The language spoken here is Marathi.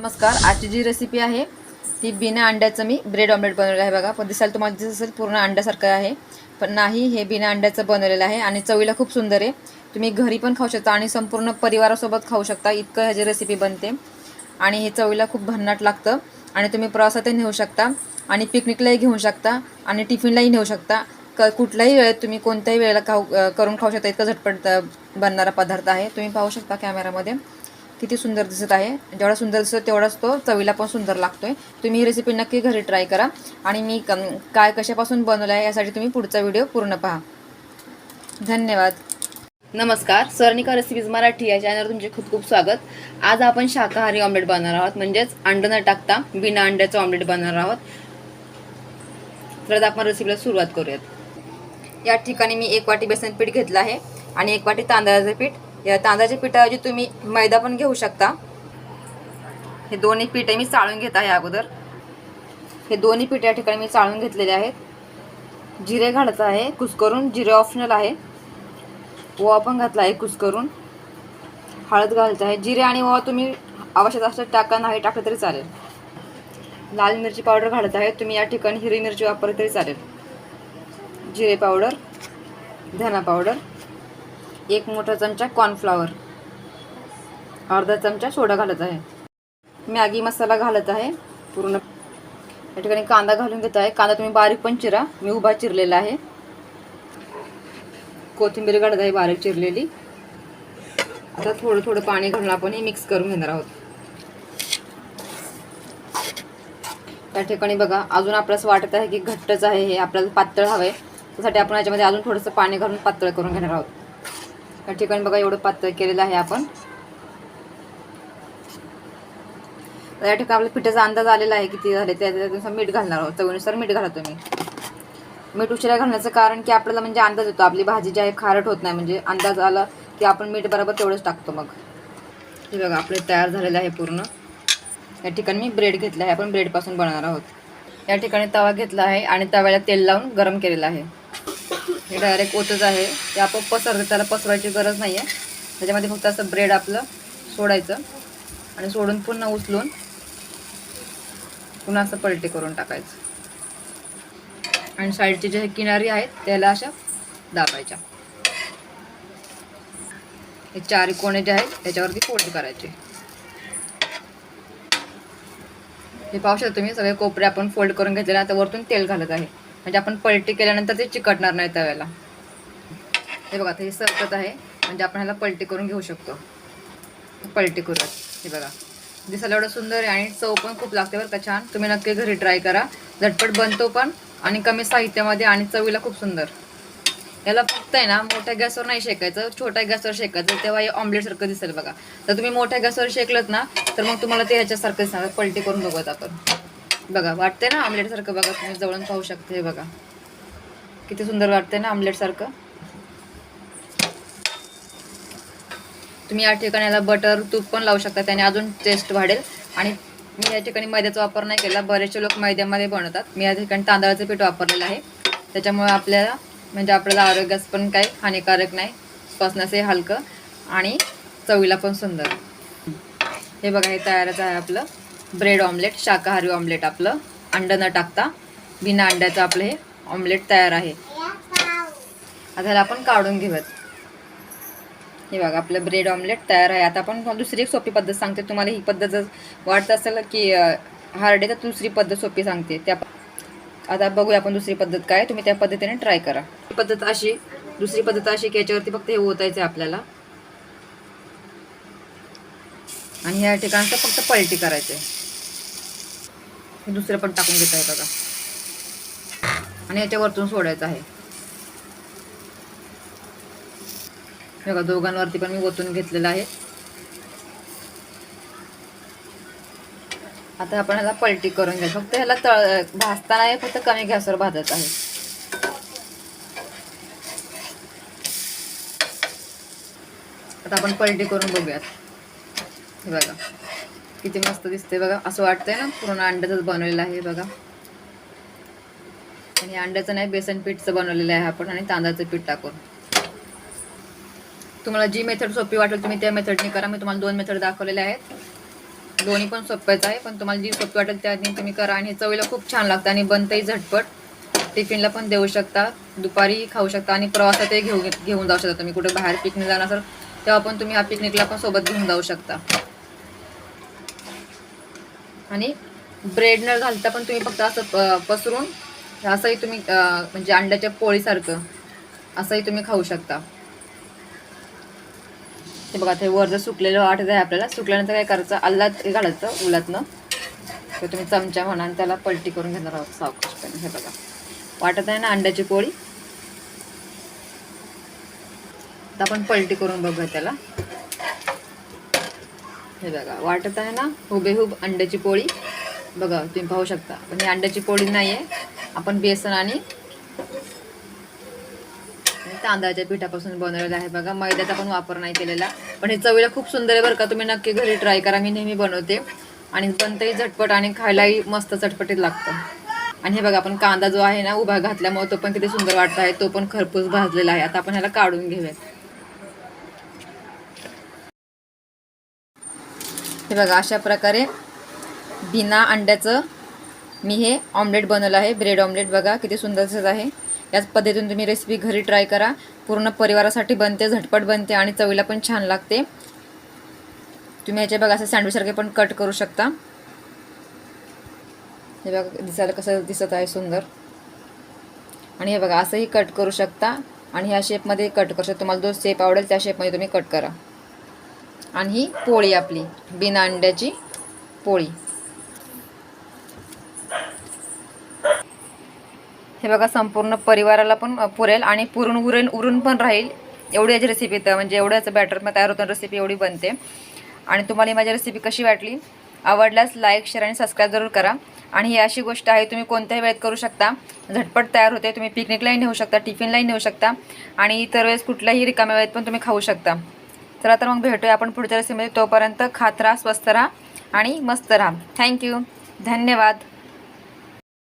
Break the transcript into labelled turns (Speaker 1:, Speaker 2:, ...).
Speaker 1: नमस्कार आजची जी रेसिपी आहे ती बिना अंड्याचं मी ब्रेड ऑमलेट बनवलेलं आहे बघा. पण दिसायला तुम्हाला दिसत असेल पूर्ण अंड्यासारखं आहे. पण नाही हे बिना अंड्याचं बनवलेलं आहे आणि चवीला खूप सुंदर आहे. तुम्ही घरी पण खाऊ शकता आणि संपूर्ण परिवारासोबत खाऊ शकता. इतकं ह्याची रेसिपी बनते. आणि हे चवीला खूप भन्नाट लागतं. आणि तुम्ही प्रवासातही नेऊ शकता आणि पिकनिकलाही घेऊ शकता आणि टिफिनलाही नेऊ शकता. क कुठल्याही वेळेत तुम्ही कोणत्याही वेळेला खाऊ करून खाऊ शकता. इतकं झटपट बनणारा पदार्थ आहे. तुम्ही पाहू शकता कॅमेरामध्ये किती सुंदर दिसत आहे. जेवढा सुंदर दिसतो तेवढाच तो चवीला पण सुंदर लागतोय. तुम्ही ही रेसिपी नक्की घरी ट्राय करा. आणि मी काय कशापासून बनवलं आहे यासाठी तुम्ही पुढचा व्हिडिओ पूर्ण पहा. धन्यवाद. नमस्कार. स्वर्णिका रेसिपीज मराठी या चॅनलवर तुमचे खूप खूप स्वागत. आज आपण शाकाहारी ऑमलेट बनवणार आहोत. म्हणजेच अंड न टाकता बिना अंड्याचं ऑमलेट बनवणार आहोत. तर आपण रेसिपीला सुरुवात करूयात. या ठिकाणी मी एक वाटी बेसन पीठ घेतलं आहे आणि एक वाटी तांदळाचं पीठ या तांदळाच्या पिठाऐवजी तुम्ही मैदा पण घेऊ शकता. हे दोन्ही पिठे मी चाळून घेत आहे अगोदर. हे दोन्ही पिठे या ठिकाणी मी चाळून घेतलेले आहेत. जिरे घालायचं आहे कुस्करून. जिरे ऑप्शनल आहे. ओवा पण घातला आहे कुस्करून. हळद घालायचं आहे. जिरे आणि ओवा तुम्ही आवश्यक असं टाका नाही टाकलं तरी चालेल. लाल मिरची पावडर घालत आहे. तुम्ही या ठिकाणी हिरवी मिरची वापरली तरी चालेल. जिरे पावडर धना पावडर. एक मोठा चमचा कॉर्नफ्लॉवर अर्धा चमचा सोडा घालत आहे. मॅगी मसाला घालत आहे. पूर्ण या ठिकाणी कांदा घालून घेत आहे. कांदा तुम्ही बारीक पण चिरा. मी उभा चिरलेला आहे. कोथिंबीर घालत आहे बारीक चिरलेली. आता थोडं थोडं पाणी घालून आपण हे मिक्स करून घेणार आहोत. त्या ठिकाणी बघा अजून आपल्यास वाटत आहे की घट्टच आहे हे. आपल्याला पातळ हवं आहे त्यासाठी आपण याच्यामध्ये अजून थोडंसं पाणी घालून पातळ करून घेणार आहोत. या ठिकाणी बघा एवढं पातळ केलेलं आहे आपण. या ठिकाणी आपल्या पिठाचा अंदाज आलेला आहे किती झाले त्यानुसार मीठ घालणार आहोत. चवीनुसार मीठ घाला तुम्ही. मीठ उशिरा घालण्याचं कारण की आपल्याला म्हणजे अंदाज येतो. आपली भाजी जी आहे खारट होत नाही. म्हणजे अंदाज आला की आपण मीठ बरोबर तेवढंच टाकतो मग. हे बघा आपले तयार झालेलं आहे पूर्ण. या ठिकाणी मी ब्रेड घेतला आहे. आपण ब्रेडपासून बनवणार आहोत. या ठिकाणी तवा घेतला आहे आणि तव्याला तेल लावून गरम केलेलं आहे. हे डायरेक्ट ओतच आहे. ते आपण पसरतं त्याला पसरवायची गरज नाही आहे त्याच्यामध्ये फक्त असं ब्रेड आपलं सोडायचं आणि सोडून पुन्हा उचलून पुन्हा असं पलटी करून टाकायचं. आणि साईडचे जे किनारी आहेत त्याला अशा दाबायच्या. हे चारी कोणे जे आहेत त्याच्यावरती फोल्ड करायचे. हे पाहू शकता तुम्ही सगळे कोपरे आपण फोल्ड करून घेतलेले आता वरतून तेल घालत आहे. म्हणजे आपण पलटी केल्यानंतर ते चिकटणार नाही तव्याला. हे बघा आता हे सरकत आहे. म्हणजे आपण ह्याला पलटी करून घेऊ शकतो. पलटी करूयात. हे बघा. दिसायला एवढं सुंदर आहे आणि चव पण खूप लागते बरं का छान. तुम्ही नक्की घरी ट्राय करा. झटपट बनतो पण आणि कमी साहित्यामध्ये आणि चवीला खूप सुंदर. याला फक्त आहे ना मोठ्या गॅसवर नाही शेकायचं. छोट्या गॅसवर शेकायचं. तेव्हा हे ऑमलेटसारखं दिसेल बघा. तर तुम्ही मोठ्या गॅसवर शेकलत ना तर मग तुम्हाला ते ह्याच्यासारखं दिसणार. पलटी करून बघत आपण. बघा वाटते ना ऑमलेट सारखं बघा तुम्ही जवळून पाहू शकते हे बघा. किती सुंदर वाटते ना आमलेटसारखं तुम्ही या ठिकाणाला बटर तूप पण लावू शकता त्याने अजून टेस्ट वाढेल. आणि मी या ठिकाणी मैद्याचा वापर नाही केला बरेचसे लोक मैद्यामध्ये बनवतात. मी या ठिकाणी तांदळाचं पीठ वापरलेलं आहे. त्याच्यामुळे आपल्याला म्हणजे आपल्याला आरोग्यास पण काही हानिकारक नाही पचण्यासही हलकं आणि चवीला पण सुंदर. हे बघा हे तयारच आहे आपलं. ब्रेड ऑमलेट शाकाहारी ऑमलेट आपलं. अंड न टाकता बिना अंड्याचं आपलं हे ऑमलेट तयार आहे. आता ह्याला आपण काढून घेऊयात. हे बघा आपलं ब्रेड ऑमलेट तयार आहे. आता आपण दुसरी एक सोपी पद्धत सांगते. तुम्हाला ही पद्धत जर वाटत असेल की हार्ड आहे तर दुसरी पद्धत सोपी सांगते. त्या आता बघूया आपण दुसरी पद्धत काय आहे. तुम्ही त्या पद्धतीने ट्राय करा. ही पद्धत अशी दुसरी पद्धत अशी की याच्यावरती फक्त हे ओतायचं आहे आपल्याला. आणि या ठिकाणचं फक्त पलटी करायचं आहे हे दुसरं पण टाकून घेत आहे बघा. आणि याच्यावरतून सोडायचं आहे. बघा दोघांवरती पण मी ओतून घेतलेलं आहे. आता आपण ह्याला पलटी करून घ्या फक्त ह्याला तळ भाजताना हे फक्त कमी गॅसवर भाजत आहे. आता आपण पलटी करून बघूयात. हे बघा. किती मस्त दिसते बघा. असं वाटतंय ना पूर्ण अंड्याचंच बनवलेलं आहे बघा. आणि अंड्याचं नाही बेसन पीठचं बनवलेलं आहे आपण आणि तांदळाचं पीठ टाकून. तुम्हाला जी मेथड सोपी वाटेल तुम्ही त्या मेथडने करा. मी तुम्हाला दोन मेथड दाखवलेल्या आहेत. दोन्ही पण सोप्याच आहे पण तुम्हाला जी सोपी वाटेल त्याने तुम्ही करा. आणि चवीला खूप छान लागतं आणि बनतंही झटपट. टिफिनला पण देऊ शकता. दुपारी खाऊ शकता आणि प्रवासातही घेऊ घेऊन जाऊ शकता तुम्ही. कुठे बाहेर पिकनिक जाणार तेव्हा पण तुम्ही हा पिकनिकला पण सोबत घेऊन जाऊ शकता. आणि ब्रेड न घालता पण तुम्ही फक्त असं प- पसरून असंही तुम्ही म्हणजे अंड्याच्या पोळीसारखं असंही तुम्ही खाऊ शकता. ते बघा ते वर जर सुकलेलं वाटत आहे आपल्याला सुकल्यानंतर काय करायचं? अल्लात घालायचं उलातनं तर तुम्ही चमचा म्हणा आणि त्याला पलटी करून घेणार आहोत सावकाशपणे. हे बघा. वाटत आहे ना अंड्याची पोळी? तर आपण पलटी करून बघूया त्याला. हे बघा वाटत आहे ना? हुबेहूब अंड्याची पोळी. बघा तुम्ही पाहू शकता. पण ही अंड्याची पोळी नाही आहे आपण बेसन आणि तांदळाच्या पिठापासून बनवलेलं आहे बघा. मैद्याचा पण वापर नाही केलेला. पण हे चवीला खूप सुंदर आहे बरं का. तुम्ही नक्की घरी ट्राय करा. मी नेहमी बनवते. आणि बनतंही झटपट आणि खायलाही मस्त चटपटीत लागतं. आणि हे बघा आपण कांदा जो आहे ना उभा घातल्यामुळे तो पण किती सुंदर वाटत आहे. तो पण खरपूस भाजलेला आहे. आता आपण ह्याला काढून घेऊयात. हे बघा अशा प्रकारे बिना अंड्याचं मी हे ऑमलेट बनवलं आहे. ब्रेड ऑमलेट बघा किती सुंदर दिसत आहे. याच पद्धतीने तुम्ही रेसिपी घरी ट्राय करा. पूर्ण परिवारासाठी बनते झटपट बनते आणि चवीला पण छान लागते. तुम्ही याचे बघा असं सँडविचसारखे पण कट करू शकता. हे बघा दिसायला कसं दिसत आहे सुंदर. आणि हे बघा असंही कट करू शकता. आणि ह्या शेपमध्ये कट करू शकता. तुम्हाला जो शेप आवडेल त्या शेपमध्ये तुम्ही कट करा. आणि ही पोळी आपली बिना अंड्याची पोळी. हे बघा संपूर्ण परिवाराला पण पुरेल आणि पुरून उरेल उरून पण राहील. एवढी याची रेसिपी तर म्हणजे एवढ्याचं बॅटर तयार होतं रेसिपी एवढी बनते. आणि तुम्हाला माझी रेसिपी कशी वाटली? आवडल्यास लाईक शेअर आणि सबस्क्राईब जरूर करा. आणि ही अशी गोष्ट आहे तुम्ही कोणत्याही वेळेत करू शकता. झटपट तयार होते तुम्ही पिकनिकलाही नेऊ शकता टिफिनलाही नेऊ शकता. आणि इतर वेळेस कुठल्याही रिकाम्या वेळेत पण तुम्ही खाऊ शकता. चला तर मग भेटूया आपण पुढच्या रेसिपीमध्ये. तोपर्यंत खात राहा स्वस्त राहा आणि मस्त राहा. थँक्यू धन्यवाद.